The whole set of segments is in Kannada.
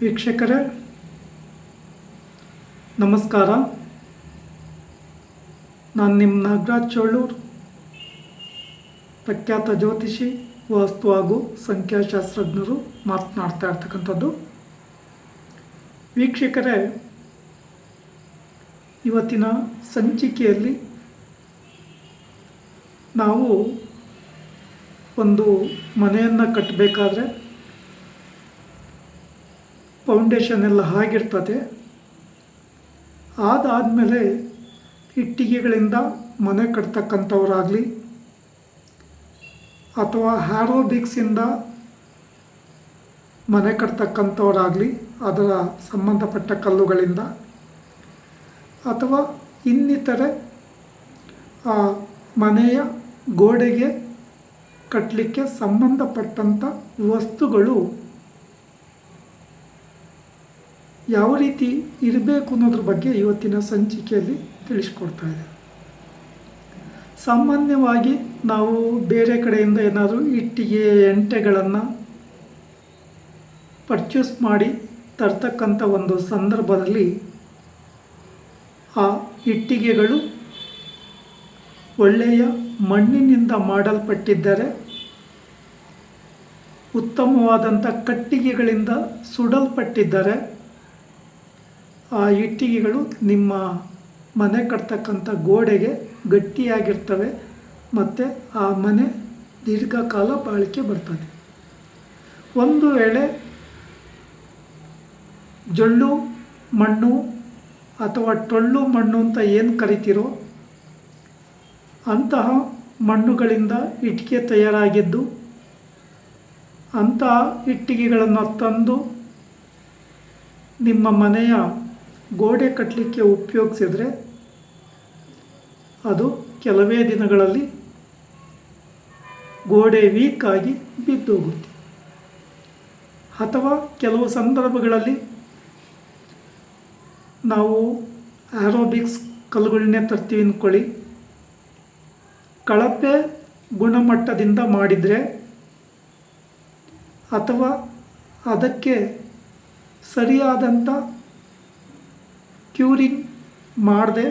ವೀಕ್ಷಕರೇ, ನಮಸ್ಕಾರ. ನಾನು ನಿಮ್ಮ ನಾಗರಾಜ್ ಚೋಳೂರು ಪ್ರಖ್ಯಾತ ಜ್ಯೋತಿಷಿ, ವಾಸ್ತು ಹಾಗೂ ಸಂಖ್ಯಾಶಾಸ್ತ್ರಜ್ಞರು ಮಾತನಾಡ್ತಾ ಇರ್ತಕ್ಕಂಥದ್ದು. ವೀಕ್ಷಕರೇ, ಇವತ್ತಿನ ಸಂಚಿಕೆಯಲ್ಲಿ ನಾವು ಒಂದು ಮನೆಯನ್ನು ಕಟ್ಟಬೇಕಾದ್ರೆ ಫೌಂಡೇಶನ್ ಎಲ್ಲ ಹಾಗಿರ್ತದೆ. ಅದಾದಮೇಲೆ ಇಟ್ಟಿಗೆಗಳಿಂದ ಮನೆ ಕಟ್ತಕ್ಕಂಥವ್ರಾಗಲಿ ಅಥವಾ ಹ್ಯಾರೋಬಿಕ್ಸಿಂದ ಮನೆ ಕಟ್ತಕ್ಕಂಥವರಾಗಲಿ ಅದರ ಸಂಬಂಧಪಟ್ಟ ಕಲ್ಲುಗಳಿಂದ ಅಥವಾ ಇನ್ನಿತರೆ ಮನೆಯ ಗೋಡೆಗೆ ಕಟ್ಟಲಿಕ್ಕೆ ಸಂಬಂಧಪಟ್ಟಂಥ ವಸ್ತುಗಳು ಯಾವ ರೀತಿ ಇರಬೇಕು ಅನ್ನೋದ್ರ ಬಗ್ಗೆ ಇವತ್ತಿನ ಸಂಚಿಕೆಯಲ್ಲಿ ತಿಳಿಸ್ಕೊಡ್ತಾ ಇದೆ. ಸಾಮಾನ್ಯವಾಗಿ ನಾವು ಬೇರೆ ಕಡೆಯಿಂದ ಏನಾದರೂ ಇಟ್ಟಿಗೆ, ಎಂಟೆಗಳನ್ನು ಪರ್ಚೇಸ್ ಮಾಡಿ ತರ್ತಕ್ಕಂಥ ಒಂದು ಸಂದರ್ಭದಲ್ಲಿ ಆ ಇಟ್ಟಿಗೆಗಳು ಒಳ್ಳೆಯ ಮಣ್ಣಿನಿಂದ ಮಾಡಲ್ಪಟ್ಟಿದ್ದರೆ ಉತ್ತಮವಾದಂಥ ಕಟ್ಟಿಗೆಗಳಿಂದ ಸುಡಲ್ಪಟ್ಟಿದ್ದರೆ ಆ ಇಟ್ಟಿಗೆಗಳು ನಿಮ್ಮ ಮನೆ ಕಟ್ತಕ್ಕಂಥ ಗೋಡೆಗೆ ಗಟ್ಟಿಯಾಗಿರ್ತವೆ ಮತ್ತು ಆ ಮನೆ ದೀರ್ಘಕಾಲ ಬಾಳಿಕೆ ಬರ್ತದೆ. ಒಂದು ವೇಳೆ ಜೊಳ್ಳು, ಮಣ್ಣು ಅಥವಾ ಟೊಳ್ಳು ಮಣ್ಣು ಅಂತ ಏನು ಕರಿತೀರೋ ಅಂತಹ ಮಣ್ಣುಗಳಿಂದ ಇಟ್ಟಿಗೆ ತಯಾರಾಗಿದ್ದು ಅಂತಹ ಇಟ್ಟಿಗೆಗಳನ್ನು ತಂದು ನಿಮ್ಮ ಮನೆಯ ಗೋಡೆ ಕಟ್ಟಲಿಕ್ಕೆ ಉಪಯೋಗಿಸಿದ್ರೆ ಅದು ಕೆಲವೇ ದಿನಗಳಲ್ಲಿ ಗೋಡೆ ವೀಕ್ ಆಗಿ ಬಿದ್ದೋಗುತ್ತೆ. ಅಥವಾ ಕೆಲವು ಸಂದರ್ಭಗಳಲ್ಲಿ ನಾವು ಆರೋಬಿಕ್ಸ್ ಕಲ್ಲುಗಳನ್ನೇ ತರ್ತೀವಿ ಅಂದ್ಕೊಳ್ಳಿ ಕಳಪೆ ಗುಣಮಟ್ಟದಿಂದ ಮಾಡಿದರೆ ಅಥವಾ ಅದಕ್ಕೆ ಸರಿಯಾದಂಥ ಕ್ಯೂರಿಂಗ್ ಮಾಡದೆ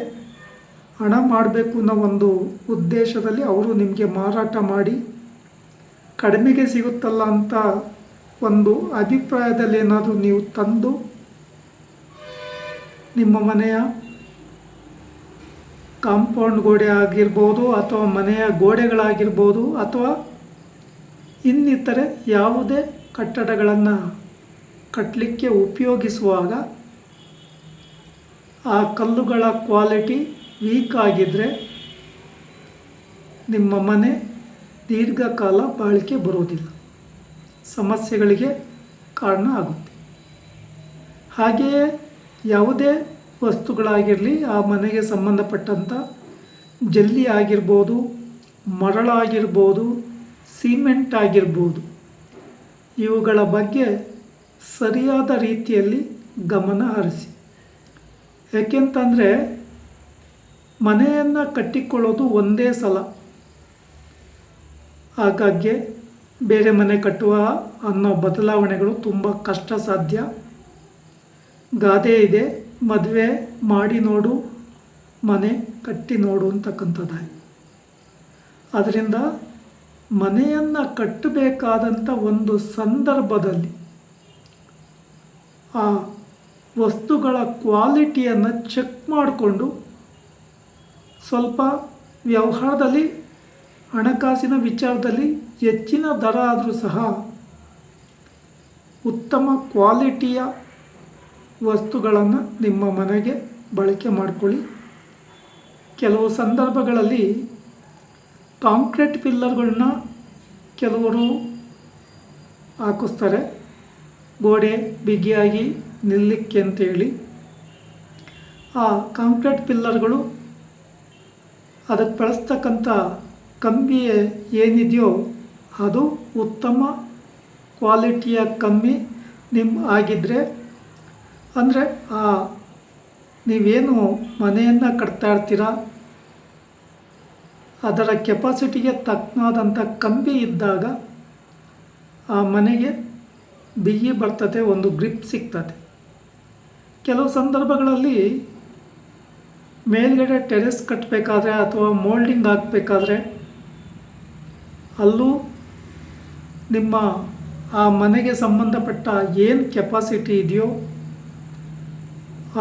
ಹಣ ಮಾಡಬೇಕು ಅನ್ನೋ ಒಂದು ಉದ್ದೇಶದಲ್ಲಿ ಅವರು ನಿಮಗೆ ಮಾರಾಟ ಮಾಡಿ ಕಡಿಮೆಗೆ ಸಿಗುತ್ತಲ್ಲ ಅಂತ ಒಂದು ಅಭಿಪ್ರಾಯದಲ್ಲಿ ಏನಾದರೂ ನೀವು ತಂದು ನಿಮ್ಮ ಮನೆಯ ಕಾಂಪೌಂಡ್ ಗೋಡೆ ಆಗಿರ್ಬೋದು ಅಥವಾ ಮನೆಯ ಗೋಡೆಗಳಾಗಿರ್ಬೋದು ಅಥವಾ ಇನ್ನಿತರೆ ಯಾವುದೇ ಕಟ್ಟಡಗಳನ್ನು ಕಟ್ಟಲಿಕ್ಕೆ ಉಪಯೋಗಿಸುವಾಗ ಆ ಕಲ್ಲುಗಳ ಕ್ವಾಲಿಟಿ ವೀಕ್ ಆಗಿದ್ದರೆ ನಿಮ್ಮ ಮನೆ ದೀರ್ಘಕಾಲ ಬಾಳಿಕೆ ಬರುವುದಿಲ್ಲ. ಸಮಸ್ಯೆಗಳಿಗೆ ಕಾರಣ ಆಗುತ್ತೆ. ಹಾಗೆಯೇ ಯಾವುದೇ ವಸ್ತುಗಳಾಗಿರಲಿ, ಆ ಮನೆಗೆ ಸಂಬಂಧಪಟ್ಟಂಥ ಜಲ್ಲಿ ಆಗಿರ್ಬೋದು ಮರಳಾಗಿರ್ಬೋದು ಸಿಮೆಂಟ್ ಆಗಿರ್ಬೋದು, ಇವುಗಳ ಬಗ್ಗೆ ಸರಿಯಾದ ರೀತಿಯಲ್ಲಿ ಗಮನ ಹರಿಸಿ. ಯಾಕೆಂತಂದರೆ ಮನೆಯನ್ನು ಕಟ್ಟಿಕೊಳ್ಳೋದು ಒಂದೇ ಸಲ. ಹಾಗಾಗಿ ಬೇರೆ ಮನೆ ಕಟ್ಟುವ ಅನ್ನೋ ಬದಲಾವಣೆಗಳು ತುಂಬ ಕಷ್ಟ ಸಾಧ್ಯ ಗಾದೆ ಇದೆ, ಮದುವೆ ಮಾಡಿ ನೋಡು, ಮನೆ ಕಟ್ಟಿ ನೋಡು ಅಂತಕ್ಕಂಥದ್ದಾಗಿ. ಅದರಿಂದ ಮನೆಯನ್ನು ಕಟ್ಟಬೇಕಾದಂಥ ಒಂದು ಸಂದರ್ಭದಲ್ಲಿ ಆ ವಸ್ತುಗಳ ಕ್ವಾಲಿಟಿಯನ್ನು ಚೆಕ್ ಮಾಡಿಕೊಂಡು ಸ್ವಲ್ಪ ವ್ಯವಹಾರದಲ್ಲಿ, ಹಣಕಾಸಿನ ವಿಚಾರದಲ್ಲಿ ಹೆಚ್ಚಿನ ದರ ಆದರೂ ಸಹ ಉತ್ತಮ ಕ್ವಾಲಿಟಿಯ ವಸ್ತುಗಳನ್ನು ನಿಮ್ಮ ಮನೆಗೆ ಬಳಕೆ ಮಾಡಿಕೊಳ್ಳಿ. ಕೆಲವು ಸಂದರ್ಭಗಳಲ್ಲಿ ಕಾಂಕ್ರೀಟ್ ಪಿಲ್ಲರ್ಗಳನ್ನ ಕೆಲವರು ಹಾಕಿಸ್ತಾರೆ. ಗೋಡೆ, ಬಿಗಿಯಾಗಿ ನಿಲ್ಲಕ್ಕೆ ಅಂತೇಳಿ ಆ ಕಾಂಕ್ರೀಟ್ ಪಿಲ್ಲರ್ಗಳು ಅದಕ್ಕೆ ಬಳಸ್ತಕ್ಕಂಥ ಕಂಬಿ ಏನಿದೆಯೋ ಅದು ಉತ್ತಮ ಕ್ವಾಲಿಟಿಯ ಕಮ್ಮಿ ನಿಮ್ಮ ಆಗಿದ್ದರೆ ಅಂದರೆ ಆ ನೀವೇನು ಮನೆಯನ್ನು ಕಟ್ತಾ ಇರ್ತೀರ, ಅದರ ಕೆಪಾಸಿಟಿಗೆ ತಕ್ಕನಾದಂಥ ಕಂಬಿ ಇದ್ದಾಗ ಆ ಮನೆಗೆ ಬಿಗಿ ಬರ್ತದೆ, ಒಂದು ಗ್ರಿಪ್ ಸಿಗ್ತದೆ. ಕೆಲವು ಸಂದರ್ಭಗಳಲ್ಲಿ ಮೇಲ್ಗಡೆ ಟೆರೆಸ್ ಕಟ್ಟಬೇಕಾದ್ರೆ ಅಥವಾ ಮೋಲ್ಡಿಂಗ್ ಹಾಕಬೇಕಾದ್ರೆ ಅಲ್ಲೂ ನಿಮ್ಮ ಆ ಮನೆಗೆ ಸಂಬಂಧಪಟ್ಟ ಏನು ಕೆಪಾಸಿಟಿ ಇದೆಯೋ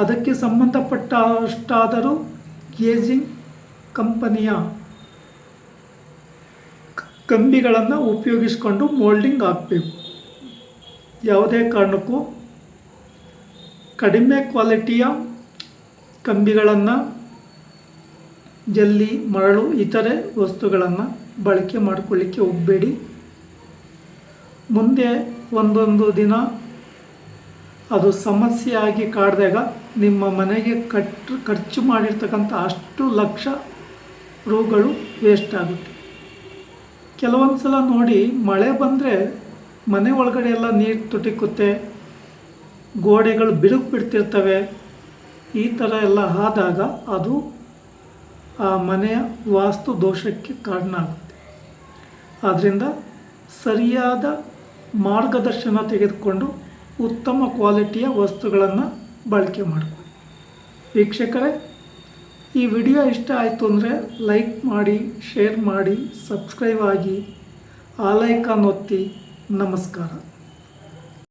ಅದಕ್ಕೆ ಸಂಬಂಧಪಟ್ಟ ಅಷ್ಟಾದರೂ ಗೇಜಿಂಗ್ ಕಂಪನಿಯ ಕಂಬಿಗಳನ್ನು ಉಪಯೋಗಿಸ್ಕೊಂಡು ಮೋಲ್ಡಿಂಗ್ ಹಾಕಬೇಕು. ಯಾವುದೇ ಕಾರಣಕ್ಕೂ ಕಡಿಮೆ ಕ್ವಾಲಿಟಿಯ ಕಂಬಿಗಳನ್ನು ಜಲ್ಲಿ, ಮರಳು, ಇತರೆ ವಸ್ತುಗಳನ್ನು ಬಳಕೆ ಮಾಡಿಕೊಳ್ಳಿಕ್ಕೆ ಹೋಗಬೇಡಿ ಮುಂದೆ ಒಂದೊಂದು ದಿನ ಅದು ಸಮಸ್ಯೆಯಾಗಿ ಕಾಡಿದಾಗ ನಿಮ್ಮ ಮನೆಗೆ ಕಟ್, ಖರ್ಚು ಮಾಡಿರ್ತಕ್ಕಂಥ ಅಷ್ಟು ಲಕ್ಷ ರೂಗಳು ವೇಸ್ಟ್ ಆಗುತ್ತೆ. ಕೆಲವೊಂದು ಸಲ ನೋಡಿ ಮಳೆ ಬಂದರೆ ಮನೆ ಒಳಗಡೆ ಎಲ್ಲ ನೀರು ತುಟಿಕುತ್ತೆ ಗೋಡೆಗಳು ಬಿರುಕು ಬಿಡ್ತಿರ್ತವೆ ಈ ಥರ ಎಲ್ಲ ಆದಾಗ ಅದು ಆ ಮನೆಯ ವಾಸ್ತು ದೋಷಕ್ಕೆ ಕಾರಣ ಆಗುತ್ತೆ. ಆದ್ದರಿಂದ ಸರಿಯಾದ ಮಾರ್ಗದರ್ಶನ ತೆಗೆದುಕೊಂಡು ಉತ್ತಮ ಕ್ವಾಲಿಟಿಯ ವಸ್ತುಗಳನ್ನು ಬಳಕೆ ಮಾಡಿಕೊಳ್ಳಿ ವೀಕ್ಷಕರೇ, ಈ ವಿಡಿಯೋ ಇಷ್ಟ ಆಯಿತು ಅಂದರೆ ಲೈಕ್ ಮಾಡಿ, ಶೇರ್ ಮಾಡಿ, ಸಬ್ಸ್ಕ್ರೈಬ್ ಆಗಿ ಆಲೈಕಾನ್ ಒತ್ತಿ ನಮಸ್ಕಾರ.